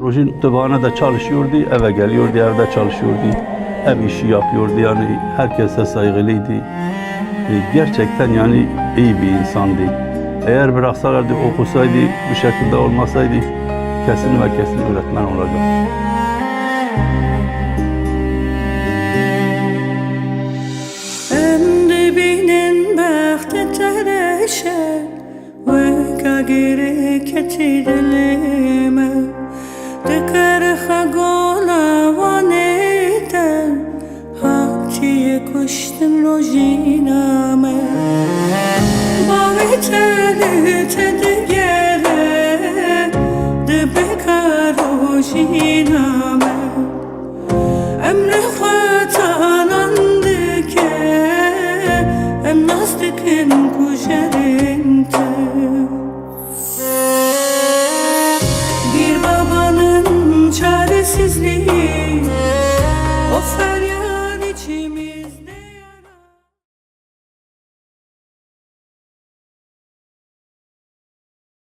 Rojin tıbağına çalışıyordu, eve geliyordu, evde çalışıyordu. Ev işi yapıyordu yani herkese saygılıydı. E, Gerçekten yani iyi bir insandı. Eğer bıraksalardı okusaydı, bu şekilde olmasaydı kesin ve kesin öğretmen olacak. Em dibinin bəxti کشتم رو جینامه باوی تلی تدگره دبه کارو جینامه ام نخواتانند که ام نستکن کجره